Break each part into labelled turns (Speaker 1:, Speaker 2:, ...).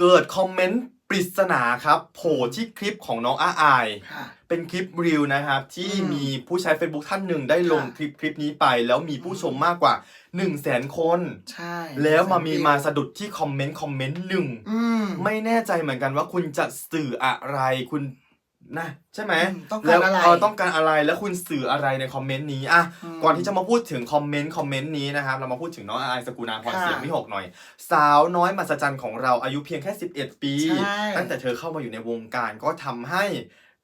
Speaker 1: เกิดคอมเมนต์ปริศนาครับโผล่ที่คลิปของน้องอาอาย
Speaker 2: ค่ะ
Speaker 1: เป็นคลิปรีวนะครับ ที่
Speaker 2: อืม
Speaker 1: มีผู้ใช้ Facebook ท่านหนึ่งได้ลง
Speaker 2: ค่ะ
Speaker 1: คลิปคลิปนี้ไป แล้วมีผู้ชมมากกว่า 1 0 0 0 0แสนคน
Speaker 2: ใช่
Speaker 1: แล้วมามี
Speaker 2: สังเกต
Speaker 1: มาสะดุดที่คอมเมนต์คอมเมนต์หนึ่ง
Speaker 2: อืม
Speaker 1: ไม่แน่ใจเหมือนกันว่าคุณจะสื่ออะไร คุณ นะใช่ไหม
Speaker 2: อืมต้องการ
Speaker 1: แล้ว
Speaker 2: อะไร
Speaker 1: เออต้องการอะไรแล้วคุณสื่ออะไรในคอมเมนต์นี้อะ
Speaker 2: อืม
Speaker 1: ก่อนที่จะมาพูดถึงคอมเมนต์คอมเมนต์นี้นะครับเรามาพูดถึงน้องอายสกุณาพร
Speaker 2: ค่ะ
Speaker 1: เสียงที่หกหน่อย สาวน้อยมหัศจรรย์ของเราอายุเพียงแค่ 11 ปี
Speaker 2: ใช่
Speaker 1: ตั้งแต่เธอเข้ามาอยู่ในวงการก็ทำให้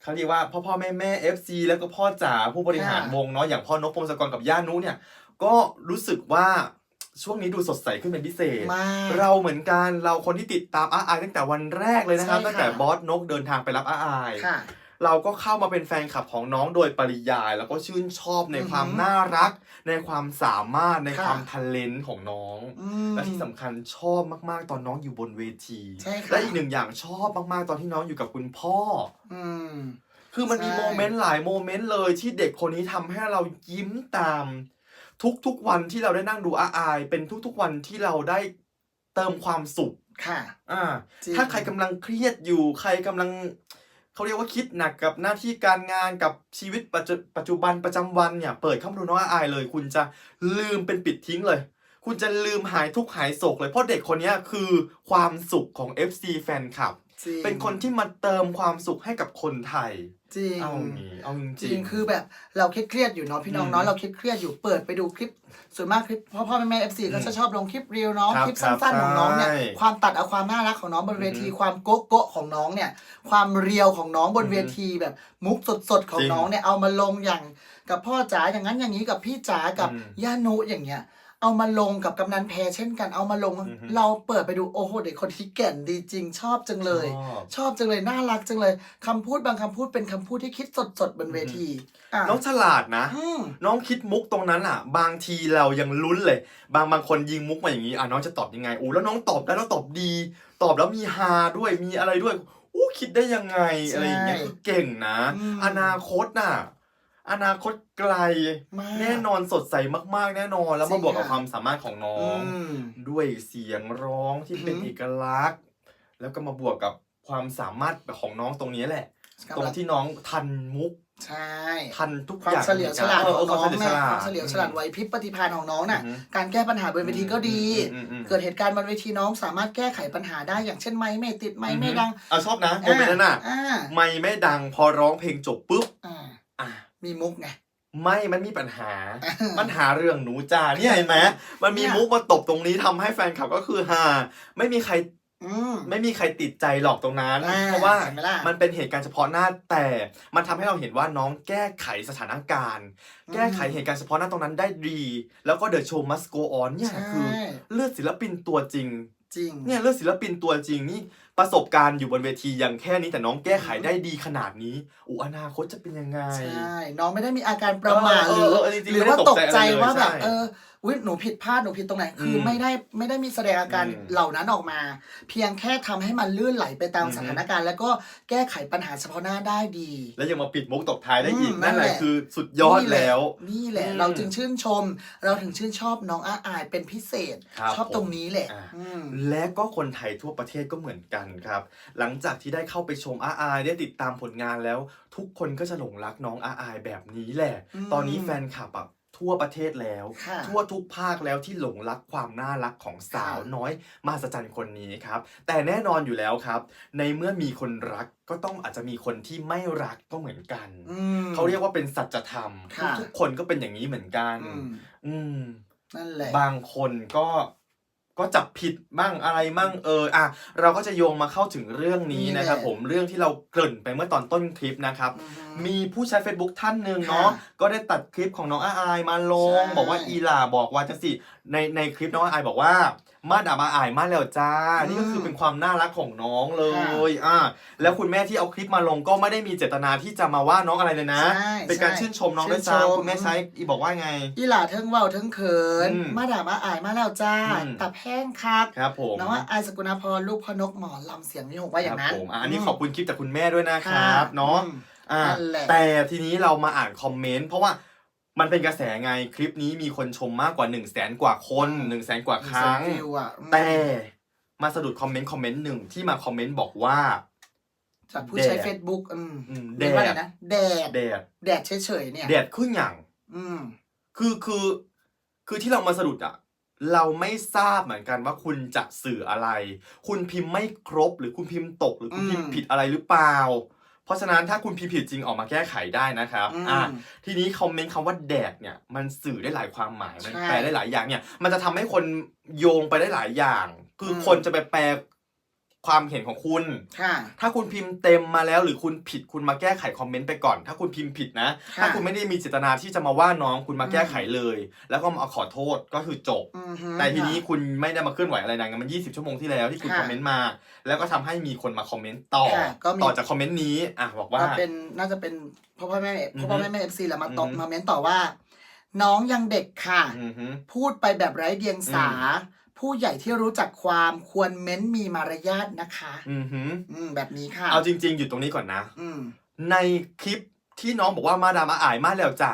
Speaker 1: เขาเรียกว่าพ่อพ่อแม่แม่ FC แล้วก็พ่อจ๋าผู้บริหารวงเนาะอย่างพ่อนกพงศกรกับย่านุเนี่ยก็รู้สึกว่า ช่วงนี้ดูสดใสขึ้นเป็นพิเศษ
Speaker 2: มาก
Speaker 1: เราเหมือนกันเราคนที่ติดตามอาอายตั้งแต่วันแรกเลยนะครับ
Speaker 2: ใช่ค่ะ
Speaker 1: ตั้งแต่บอสนกเดินทางไปรับอาอาย
Speaker 2: ค่ะ
Speaker 1: เราก็เข้ามาเป็นแฟนคลับของน้องโดยปริยาย แล้วก็ชื่นชอบใน
Speaker 2: อือหือ
Speaker 1: ความน่ารัก ในความสามารถใน
Speaker 2: ค่ะ
Speaker 1: ความทันเลนของน้อง
Speaker 2: อืม
Speaker 1: และที่สำคัญชอบมากๆ ตอนน้องอยู่บนเวที
Speaker 2: ใช่ค่ะ
Speaker 1: และอีกหนึ่งอย่างชอบมากๆ ตอนที่น้องอยู่กับคุณพ่อ
Speaker 2: อืม
Speaker 1: คือมันมี
Speaker 2: ใช่
Speaker 1: โมเมนต์หลายโมเมนต์เลยที่เด็กคนนี้ทำให้เรายิ้มตาม ทุกๆวันที่เราได้นั่งดูอาอายเป็นทุกๆวันที่เราได้เติมความสุข
Speaker 2: ค่ะ
Speaker 1: อ่า
Speaker 2: จริง
Speaker 1: ถ้าใครกำลังเครียดอยู่ ใครกำลังเขาเรียกว่าคิดหนักกับหน้าที่การงานกับชีวิตปัจจุปัจจุบันประจำวันเนี่ย เปิดเข้ามาดูน้องอาอายเลย คุณจะลืมเป็นปิดทิ้งเลย คุณจะลืมหายทุกข์หายโศกเลยเพราะเด็กคนเนี้ยคือความสุขของ FC แฟนคลับ
Speaker 2: จริง
Speaker 1: เป็นคนที่มาเติมความสุขให้กับคนไทย
Speaker 2: จริง
Speaker 1: เอาอย่างนี้เอาจ
Speaker 2: จ
Speaker 1: ริ
Speaker 2: ริ
Speaker 1: ง
Speaker 2: งคือแบบเราเครียดๆอยู่เนาะพี่น้อง
Speaker 1: อืม
Speaker 2: เนาะเราเครียดๆอยู่เปิดไปดูคลิป ส่วนมากคลิปพ่อพ่อแม่แม่เอฟซีก็จะชอบลงคลิปเรียวน้อง
Speaker 1: ครับ
Speaker 2: คลิปสั้นๆของน้องเนี่ย
Speaker 1: ใช่
Speaker 2: ความตัดเอาความน่ารักของน้องบนเวที
Speaker 1: อือฮึ
Speaker 2: ความโก๊ะโกะของน้องเนี่ย ความเรียวของน้องบน
Speaker 1: อือฮึ
Speaker 2: เวทีแบบมุกสดๆของ
Speaker 1: จริง
Speaker 2: น้องเนี่ยเอามาลงอย่างกับพ่อจ๋าอย่างนั้นอย่างนี้กับพี่จ๋ากับ
Speaker 1: อืม
Speaker 2: ย่านุอย่างเงี้ย เอามาลงกับกำนันแพรเช่นกันเอามาลง
Speaker 1: อือฮึ
Speaker 2: เราเปิดไปดูโอ้โหเด็กคนที่แก่นดีจริง ชอบจังเลย
Speaker 1: ชอบ
Speaker 2: ชอบจังเลยน่ารักจังเลยคำพูดบางคำพูดเป็นคำพูดที่คิดสดๆบนเวทีอะ
Speaker 1: น้องฉลาดนะ
Speaker 2: อืม
Speaker 1: น้องคิดมุกตรงนั้นอะ บางทีเรายังลุ้นเลย บางบางคนยิงมุกมาอย่างนี้อะน้องจะตอบยังไงอู้แล้วน้องตอบได้แล้วตอบดี ตอบแล้วมีฮาด้วยมีอะไรด้วยอู้คิดได้ยังไง
Speaker 2: ใช่
Speaker 1: อะไรอย่างเงี้ยคือเก่งนะ
Speaker 2: อืม
Speaker 1: อนาคตน่ะ อนาคตไกล
Speaker 2: มาก
Speaker 1: แน่นอนสดใสมากๆ แน่นอนแล้ว
Speaker 2: จริ
Speaker 1: มางบวกกับ
Speaker 2: ค่ะ
Speaker 1: ความสามารถของน้อ
Speaker 2: อื
Speaker 1: ง
Speaker 2: ม
Speaker 1: ด้วยเสียงร้องที่เป็น
Speaker 2: อือหือ
Speaker 1: เอกลักษณ์ แล้วก็มาบวกกับความสามารถของน้องตรงนี้แหละ ตรงที่น้องทันมุก
Speaker 2: ใช่
Speaker 1: ทันทุก
Speaker 2: ควา
Speaker 1: อ
Speaker 2: ม
Speaker 1: ย่าง
Speaker 2: เฉลียวฉลาด
Speaker 1: เอ
Speaker 2: ข
Speaker 1: อ
Speaker 2: อง
Speaker 1: เออ
Speaker 2: น้อง
Speaker 1: ความเฉลียวฉ
Speaker 2: นะ
Speaker 1: ลาด
Speaker 2: ความเฉลียวฉลาดไหวพริบปฏิภาณของน้องน่ะ
Speaker 1: อือฮึ
Speaker 2: การแก้ปัญหาบนเวทีก็ดี
Speaker 1: อืมอืม
Speaker 2: เกิดเหตุการณ์บนเวทีน้องสามารถแก้ไขปัญหาได้อย่างเช่นไม้ไม่ติดไม้ไม่ดัง
Speaker 1: อะชอบนะโมเมนต์นั้นน่ะ
Speaker 2: อ่า
Speaker 1: ไม่ไม่ดังพอร้องเพลงจบปุ๊บ
Speaker 2: อ่า
Speaker 1: อะ
Speaker 2: มีมุกไง
Speaker 1: ไม่มันมีปัญหา ปัญหาเรื่องหนูจ้าเนี่ยเห็นไหมมันมีมุกมาตบตรงนี้ทำให้แฟนคลับก็คือฮาไม่มีใคร
Speaker 2: อืม
Speaker 1: ไม่มีใครติดใจหรอกตรงนั้น
Speaker 2: อ่า
Speaker 1: เพราะว่า
Speaker 2: เห็นไหมล่ะ
Speaker 1: มันเป็นเหตุการณ์เฉพาะหน้าแต่ มันทำให้เราเห็นว่าน้องแก้ไขสถานการณ์
Speaker 2: อืม
Speaker 1: แก้ไขเหตุการณ์เฉพาะหน้าตรงนั้นได้ดี แล้วก็เดอะโชว์มัสโกออนเนี่ย
Speaker 2: ใช่
Speaker 1: คือ เลือดศิลปินตัวจริง
Speaker 2: จริง
Speaker 1: เนี่ยเลือดศิลปินตัวจริงนี่ ประสบการณ์อยู่บนเวทียังแค่นี้แต่น้องแก้ไขได้ดีขนาดนี้อุยอนาคตจะเป็นยังไง
Speaker 2: ใช่ น้องไม่ได้มีอาการประมาท
Speaker 1: เอ
Speaker 2: ห
Speaker 1: อ
Speaker 2: รือ
Speaker 1: เออเออจริงๆ
Speaker 2: หรือ
Speaker 1: ไม่ได้
Speaker 2: ว่า
Speaker 1: ต
Speaker 2: ต
Speaker 1: ก
Speaker 2: ก
Speaker 1: ใจ
Speaker 2: ใจ
Speaker 1: อะไรเลย
Speaker 2: ว่าแบบ
Speaker 1: ใช่
Speaker 2: เออวิหนูผิดพลาดหนูผิดตรงไหนคืออ
Speaker 1: ม
Speaker 2: ไม่ได้ไม่ได้มีแสดงอาการ
Speaker 1: อืม
Speaker 2: เหล่านั้นออกมา เพียงแค่ทำให้มันลื่นไหลไปตาม
Speaker 1: อือฮึ
Speaker 2: สถานการณ์ แล้วก็แก้ไขปัญหาเฉพาะหน้าได้ดี
Speaker 1: แล้วยังมาปิดมุกตบท้ายได้อีก
Speaker 2: อืม
Speaker 1: นั่นแห
Speaker 2: นั่
Speaker 1: ละ
Speaker 2: นแหละ
Speaker 1: คือสุดยอด
Speaker 2: นี่หะ
Speaker 1: แล้ว
Speaker 2: นี่แหละ
Speaker 1: อืม
Speaker 2: เราจึงชื่นชม เราถึงชื่นชอบน้องอาอายเป็นพิเศษ
Speaker 1: ครับ
Speaker 2: ชอบตรงนี้แหละ
Speaker 1: อ่า
Speaker 2: อืม
Speaker 1: และก็คนไทยทั่วประเทศก็เหมือนกันครับ หลังจากที่ได้เข้าไปชมอาอายได้ติดตามผลงานแล้ว ทุกคนก็จะหลงรักน้องอาอายแบบนี้แหละ
Speaker 2: อืม
Speaker 1: ตอนนี้แฟนคลับอะทั่วประเทศแล้ว
Speaker 2: ค่ะ
Speaker 1: ทั่วทุกภาคแล้วที่หลงรักความน่ารักของสาว
Speaker 2: ค่ะ
Speaker 1: น้อยมหัศจรรย์คนนี้ครับ แต่แน่นอนอยู่แล้วครับ ในเมื่อมีคนรักก็ต้องอาจจะมีคนที่ไม่รักก็เหมือนกัน
Speaker 2: อืม
Speaker 1: เขาเรียกว่าเป็นสัจธรรม
Speaker 2: ค่ะ
Speaker 1: ทุกๆคนก็เป็นอย่างนี้เหมือนกัน
Speaker 2: อืม
Speaker 1: อืม
Speaker 2: นั่นแหละ
Speaker 1: บางคนก็ ก็จับผิดบ้างอะไรมั่งเอออะเราก็จะโยงมาเข้าถึงเรื่องนี้
Speaker 2: นี่แหละ
Speaker 1: นะครับ ผมเรื่องที่เราเกริ่นไปเมื่อตอนต้นคลิปนะครับ
Speaker 2: อืม
Speaker 1: มีผู้ใช้ Facebook ท่านหนึ่ง
Speaker 2: ค่ะ
Speaker 1: เนาะก็ได้ตัดคลิปของน้องอาอายมาลง
Speaker 2: ใช่
Speaker 1: บอกว่าอีหล่าบอกว่าจะสิในในคลิปน้องอาอายบอกว่า มาด่ามาอายมาแล้วจ้า
Speaker 2: อืม
Speaker 1: นี่ก็คือเป็นความน่ารักของน้องเลยอะแล้วคุณแม่ที่เอาคลิปมาลงก็ไม่ได้มีเจตนาที่จะมาว่าน้องอะไรเลยนะ
Speaker 2: ใช่
Speaker 1: เป็นการ
Speaker 2: ใช่
Speaker 1: ชื่นชมน้องด้วย
Speaker 2: ชื่นชม
Speaker 1: ซ้ำคุณแม่ใช้อีบอกว่าไง
Speaker 2: อีหล่าเทิงเว้าเทิงเขิน
Speaker 1: อืม
Speaker 2: มาด่ามาอายมาแล้วจ้า
Speaker 1: อืม
Speaker 2: ตับแห้งคัก
Speaker 1: ครับผม
Speaker 2: น้องว่าอายสกุณาพรลูกพ่อนกหมอลำเสียงมีหกว่าอย่างนั้น
Speaker 1: ครับผมอะอันนี้ขอบคุณคลิปจากคุณแม่ด้วยนะครับ
Speaker 2: ค่ะ
Speaker 1: เนาะ
Speaker 2: อืม
Speaker 1: อ่า
Speaker 2: นั่นแหละ
Speaker 1: แต่ทีนี้เรามาอ่านคอมเมนต์เพราะว่า มันเป็นกระแสไงคลิปนี้มีคนชมมากกว่า1นึ่งแสนกว่าคน1นึ่งแสนกว่าครั้ง
Speaker 2: มีเซลล์วิวอะอืม
Speaker 1: แต่มาสะดุดคอมเมนต์คอมเมนต์หนึ่งที่มาคอมเมนต์บอกว่า
Speaker 2: จากผู้ใช้
Speaker 1: แดด
Speaker 2: Facebook อืม
Speaker 1: อืม
Speaker 2: เรียกว่าอะไร
Speaker 1: แดด
Speaker 2: นะแดด
Speaker 1: แดด
Speaker 2: แดดเฉยๆเนี่ย
Speaker 1: แดดขึ้นอย่าง
Speaker 2: อืม
Speaker 1: คือคือคือที่เรามาสะดุดอะเราไม่ทราบเหมือนกันว่าคุณจะสื่ออะไร คุณพิมพ์ไม่ครบหรือคุณพิมพ์ตกหรือคุณพิมพ์
Speaker 2: อืม
Speaker 1: ผิดอะไรหรือเปล่า เพราะฉะนั้นถ้าคุณพิมพ์ผิดจริงออกมาแก้ไขได้นะครับ
Speaker 2: อืม
Speaker 1: อะทีนี้คอมเมนต์คำว่าแดดเนี่ยมันสื่อได้หลายความหมายมัน
Speaker 2: ใช่
Speaker 1: แปลได้หลายอย่างเนี่ยมันจะทำให้คนโยงไปได้หลายอย่าง คืออ
Speaker 2: ม
Speaker 1: คนจะไปแปล ความเห็นของคุณ
Speaker 2: ค่ะ
Speaker 1: ถ้าคุณพิมพ์เต็มมาแล้วหรือคุณผิดคุณมาแก้ไขคอมเมนต์ไปก่อน ถ้าคุณพิมพ์ผิดนะ
Speaker 2: ค่ะ
Speaker 1: ถ้าคุณไม่ได้มีเจตนาที่จะมาว่าน้องคุณมา
Speaker 2: อืม
Speaker 1: แก้ไขเลย แล้วก็มาขอโทษก็คือจบ
Speaker 2: อืมฮึ
Speaker 1: แต่ทีนี้คุณไม่ได้มาเคลื่อนไหวอะไรนะงั้นมัน 20 ชั่วโมงที่แล้วที่คุณ
Speaker 2: ค่ะ
Speaker 1: คอมเมนต์มา แล้วก็ทำให้มีคนมาคอมเมนต์ต่อ
Speaker 2: ค่ะก็มี
Speaker 1: ต่อจากคอมเมนต์นี้อะบอกว่า
Speaker 2: ก็เป็นน่าจะเป็นพ่อพ่อแม่
Speaker 1: อือฮึ
Speaker 2: พ่อพ่อแม่แม่เอฟซีแหละมาตอบ
Speaker 1: อือฮึ
Speaker 2: มาเม้นต่อว่า น้องยังเด็กค่ะ
Speaker 1: อือฮึ
Speaker 2: พูดไปแบบไร้เดียงสา ผู้ใหญ่ที่รู้จักความควรเม้นมีมารยาทนะคะ
Speaker 1: อือฮึ
Speaker 2: อืมแบบนี้ค่ะ
Speaker 1: เอาจริง ๆ อยู่ตรงนี้ก่อนนะ
Speaker 2: อืม
Speaker 1: ในคลิปที่น้องบอกว่ามาดามาอายมากแล้วจ้ะ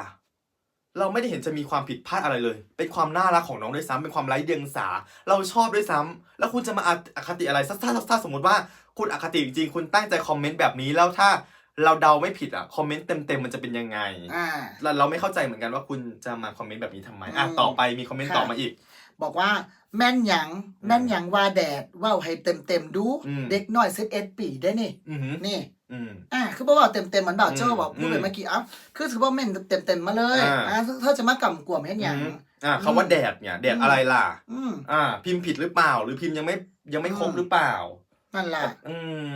Speaker 1: เราไม่ได้เห็นจะมีความผิดพลาดอะไรเลย เป็นความน่ารักของน้องด้วยซ้ำเป็นความไร้เดียงสา เราชอบด้วยซ้ำแล้วคุณจะมาอคติอะไรถ้าถ้าถ้าสมมติว่าคุณอคติจริงๆคุณตั้งใจคอมเมนต์แบบนี้แล้วถ้าเราเดาไม่ผิดอะคอมเมนต์เต็มๆมันจะเป็นยังไง
Speaker 2: อ่า
Speaker 1: เราเราไม่เข้าใจเหมือนกันว่าคุณจะมาคอมเมนต์แบบนี้ทำไมอะ
Speaker 2: อืม
Speaker 1: ต่อไปมีคอมเมนต์
Speaker 2: ค่ะ
Speaker 1: ต่อมาอีก
Speaker 2: บอกว่าแม่นหยังแม่นหยังว่าแดดว่าวให้เต็มเต็มๆดู
Speaker 1: อืม
Speaker 2: เด็กน้อยสิบเอ็ดปีได้นี่
Speaker 1: อือหือ
Speaker 2: นี่
Speaker 1: อืม
Speaker 2: อ่าคือบอกว่าเต็มเต็มๆเหมือนบ่าว
Speaker 1: อืม
Speaker 2: เจ้าบอกพูดไป
Speaker 1: อืม
Speaker 2: เมื่อกี้เอ้าคือถือว่าแม่นเต็มเต็มๆมาเลย
Speaker 1: อ่า
Speaker 2: อ่าเธอจะมากำกวมให้หยัง
Speaker 1: อืมอะคำว่าแดดเนี่ยแดด
Speaker 2: อืม
Speaker 1: อะไรล่ะ
Speaker 2: อืม
Speaker 1: อ่า พิมพ์ผิดหรือเปล่า หรือพิมพ์ยังไม่ยังไม่ครบ
Speaker 2: อืม
Speaker 1: หรือเปล่า
Speaker 2: นั่นแหละ
Speaker 1: อืม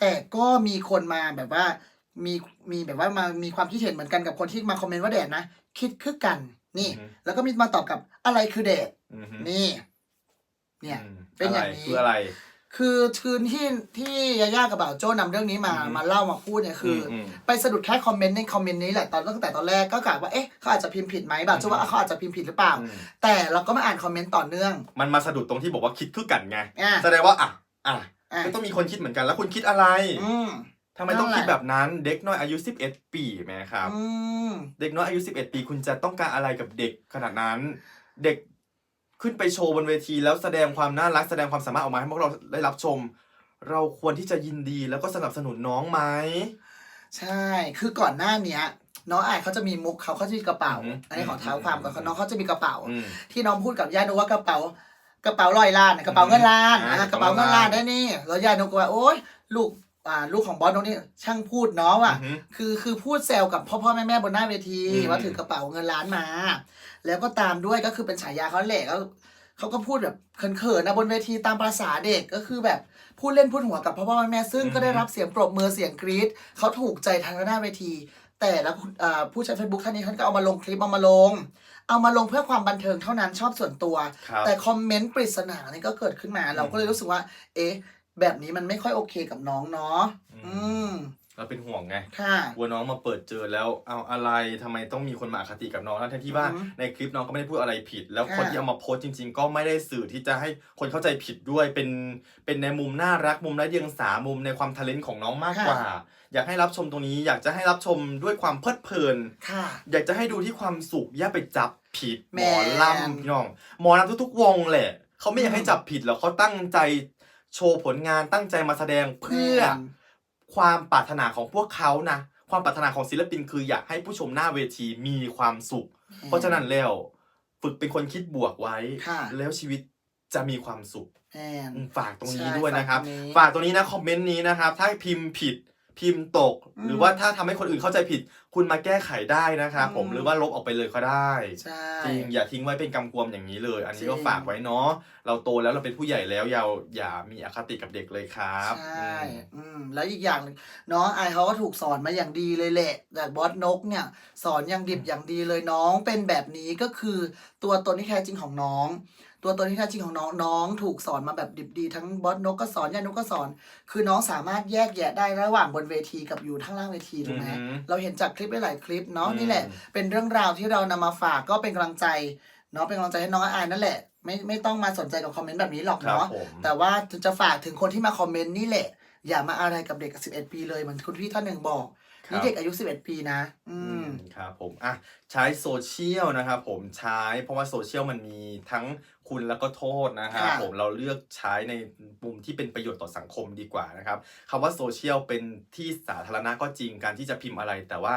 Speaker 2: แต่ก็มีคนมาแบบว่า มีมีแบบว่ามามีความคิดเห็นเหมือนกันกับคนที่มาคอมเมนต์ว่าแดดนะคิดคือกันนี่
Speaker 1: อือฮึ
Speaker 2: แล้วก็มีมาตอบกับอะไรคือแดด
Speaker 1: อือหือ
Speaker 2: นี่ เนี่ย
Speaker 1: อืม
Speaker 2: เป็นอย่างนี้ะ
Speaker 1: ไรคืออะไร
Speaker 2: คือคืนที่ที่ยาย่ากับบ่าวโจ้นำเรื่องนี้มา
Speaker 1: อืม
Speaker 2: มาเล่ามาพูดเนี่ยคืออ
Speaker 1: ม
Speaker 2: ไปสะดุดแค่คอมเมนต์ในคอมเมนต์นี้แหละตอนตั้งแต่ตอนแรกก็กะว่าเอ๊ะเขาอาจจะพิมพ์ผิดไหมบ่าวโจ้ว่า
Speaker 1: อืม
Speaker 2: เขาอาจจะพิมพ์ผิดหรือเปล่า
Speaker 1: อืม
Speaker 2: แต่เราก็มาอ่านคอมเมนต์ต่อเนื่อง
Speaker 1: มันมาสะดุดตรงที่บอกว่าคิดคือกันไง
Speaker 2: อะ
Speaker 1: แสดงว่าอะอะ
Speaker 2: อะ
Speaker 1: ก็ต้องมีคนคิดเหมือนกันแล้วคุณคิดอะไร
Speaker 2: อืม
Speaker 1: ทำไมต้อง
Speaker 2: นั่นแหละ
Speaker 1: คิดแบบนั้นเด็กน้อยอายุ 11 ปีไหมครับ
Speaker 2: อืม
Speaker 1: เด็กน้อยอายุ 11 ปี คุณจะต้องการอะไรกับเด็กขนาดนั้น เด็ก ขึ้นไปโชว์บนเวที แล้วแสดงความน่ารักแสดงความสามารถออกมาให้พวกเราได้รับชม เราควรที่จะยินดีแล้วก็สนับสนุนน้องไหม
Speaker 2: ใช่ คือก่อนหน้าเนี้ยน้องอายเขาจะมีมุกเขาเขาจะมีกระเป๋า
Speaker 1: อืม
Speaker 2: อันนี้ขอเท้าความก่อนน้องเขาจะมีกระเป๋า
Speaker 1: อืม
Speaker 2: ที่น้องพูดกับย่านุว่ากระเป๋า กระเป๋าลอยล้านน่ะกระเป๋าเงินล้าน
Speaker 1: อ่า
Speaker 2: อ่ากระเป๋าเงินล้านได้นี่แล้วย่านุก็ว่าโอ๊ยลูก อ่าลูกของบอสน้องนี่ช่างพูดเนาะว่ะ
Speaker 1: อือหือ
Speaker 2: คือคือพูดแซวกับพ่อพ่อแม่แม่บนหน้าเวที
Speaker 1: อืม
Speaker 2: ว่าถือกระเป๋าเงินล้านมา แล้วก็ตามด้วยก็คือเป็นฉายาเขาแหละก็เขาก็พูดแบบเขินๆนะบนเวทีตามภาษาเด็กก็คือแบบพูดเล่นพูดหัวกับพ่อพ่อแม่แม่ซึ่งก็ได้รับเสียงปรบมือเสียงกรี๊ดเขาถูกใจทางหน้าเวที แต่แล้วคุณอ่าผู้ใช้เฟซบุ๊กท่านนี้ท่านก็เอามาลงคลิปเอามาลง เอามาลงเพื่อความบันเทิงเท่านั้นชอบส่วนตัว
Speaker 1: ครับ
Speaker 2: แต่คอมเมนต์ปริศนานี่ก็เกิดขึ้นมา เราก็เลยรู้สึกว่า เอ๊ะ แบบนี้มันไม่ค่อยโอเคกับน้องเนาะ
Speaker 1: อืม
Speaker 2: อืม
Speaker 1: เราเป็นห่วงไง
Speaker 2: ค่ะ
Speaker 1: กลัวน้องมาเปิดเจอแล้วเอาอะไรทำไมต้องมีคนมาอคติกับน้องทั้งที่ว่า
Speaker 2: อือฮึ
Speaker 1: ในคลิปน้องก็ไม่ได้พูดอะไรผิด แล้ว
Speaker 2: ค่ะ
Speaker 1: คนที่เอามาโพสต์จริง ๆ ก็ไม่ได้สื่อที่จะให้คนเข้าใจผิดด้วยเป็นเป็นในมุมน่ารักมุมไร้เดียงสามุมในความทะเลนของน้องมากกว่า อยากให้รับชมตรงนี้ อยากจะให้รับชมด้วยความเพลิดเพลิน
Speaker 2: ค่ะ
Speaker 1: อยากจะให้ดูที่ความสุขอย่าไปจับผิดห
Speaker 2: แม
Speaker 1: มอนลำพี่น้องหมอลำทุกๆวงแหละเขาไม่อยากให้จับผิดหรอกเขาตั้งใจ โชว์ผลงานตั้งใจมาแสดงเพื่อ
Speaker 2: แม่น
Speaker 1: ความปรารถนาของพวกเขานะ ความปรารถนาของศิลปินคืออยากให้ผู้ชมหน้าเวทีมีความสุข เพราะฉะนั้นแล้วฝึกเป็นคนคิดบวกไว้
Speaker 2: ค่ะ
Speaker 1: แล้วชีวิตจะมีความสุข
Speaker 2: แม่น
Speaker 1: อืมฝากตรงนี้
Speaker 2: ใช่
Speaker 1: ด้วยนะครับ
Speaker 2: ฝากตรงนี้
Speaker 1: ฝากตรงนี้นะ คอมเมนต์นี้นะครับ ถ้าพิมพ์ผิด พิมพ์ตก
Speaker 2: อืม
Speaker 1: หรือว่าถ้าทำให้คนอื่นเข้าใจผิด คุณมาแก้ไขได้นะครับผม
Speaker 2: อืม
Speaker 1: หรือว่าลบออกไปเลยก็ได้
Speaker 2: ใช่
Speaker 1: จริงอย่าทิ้งไว้เป็นกำกวมอย่างนี้เลย อันนี้ก็
Speaker 2: จริง
Speaker 1: ฝากไว้เนาะเราโตแล้วเราเป็นผู้ใหญ่แล้วอย่าอย่ามีอคติกับเด็กเลยครับ
Speaker 2: ใช่
Speaker 1: อืม
Speaker 2: อืมแล้วอีกอย่างหนึ่งน้องไอายเขาก็ถูกสอนมาอย่างดีเลยแหละแต่บอสนกเนี่ย สอนอย่างดิบอย่างดีเลยน้องเป็นแบบนี้ก็คือตัวตนที่แท้จริงของน้อง ตัวตนที่แท้จริงของน้องน้องถูกสอนมาแบบดิบดี ทั้งบอสนกก็สอนยานกก็สอน คือน้องสามารถแยกแยะได้ระหว่างบนเวทีกับอยู่ข้างล่างเวทีถูกไหม
Speaker 1: อือหือ
Speaker 2: เราเห็นจากคลิปหลายๆคลิปเนาะ
Speaker 1: อืม
Speaker 2: นี่แหละ เป็นเรื่องราวที่เรานำมาฝากก็เป็นกำลังใจเนาะเป็นกำลังใจให้น้องอายนั่นแหละ ไม่ไม่ต้องมาสนใจกับคอมเมนต์แบบนี้หรอก
Speaker 1: ครับ
Speaker 2: เนาะ
Speaker 1: ผม
Speaker 2: แต่ว่าจะฝากถึงคนที่มาคอมเมนต์นี่แหละ อย่ามาอะไรกับเด็กกับ11 ปีเลยเหมือนคุณพี่ท่านหนึ่งบอก
Speaker 1: ครับ
Speaker 2: นี่เด็กอายุ 11 ปีนะ อื
Speaker 1: อื
Speaker 2: ม
Speaker 1: มครับผมอะใช้โซเชียลนะครับผมใช้เพราะว่าโซเชียลมันมีทั้งคุณแล้วก็โทษนะครับ
Speaker 2: ค่ะ
Speaker 1: ผมเราเลือกใช้ในมุมที่เป็นประโยชน์ต่อสังคมดีกว่านะครับคำว่าโซเชียลเป็นที่สาธารณะก็จริงการที่จะพิมพ์อะไร แต่ว่า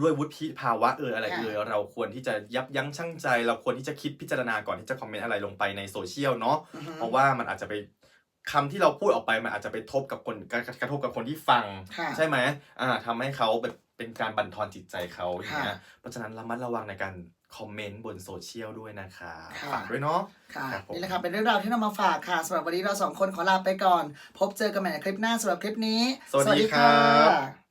Speaker 1: ด้วยวุฒิภาวะเอออะไร
Speaker 2: ค่ะ
Speaker 1: เออเราควรที่จะยับยั้งชั่งใจ เราควรที่จะคิดพิจารณาก่อนที่จะคอมเมนต์อะไรลงไปในโซเชียลเนาะ
Speaker 2: อือฮึ
Speaker 1: เพราะว่ามันอาจจะไป คำที่เราพูดออกไปมันอาจจะไปทบกับคนกระกระทบกับคนที่ฟัง
Speaker 2: ค่ะ
Speaker 1: ใช่ไหมอ่าทำให้เขาแบบเป็นการบั่นทอนจิตใจเขาอย่างเงี้ย
Speaker 2: ค่ะ
Speaker 1: เพราะฉะนั้นระมัดระวังในการคอมเมนต์บนโซเชียลด้วยนะคะ
Speaker 2: ค่ะ
Speaker 1: ฝากด้วยเนาะ
Speaker 2: ค่ะ
Speaker 1: ครับผม
Speaker 2: นี่แหละค่ะเป็นเรื่องราวที่นำมาฝากค่ะสำหรับวันนี้เราสองคนขอลาไปก่อน พบเจอกันใหม่ในคลิปหน้าสำหรับคลิปนี้
Speaker 1: สวัสดีครับ
Speaker 2: สวัสดีค่ะ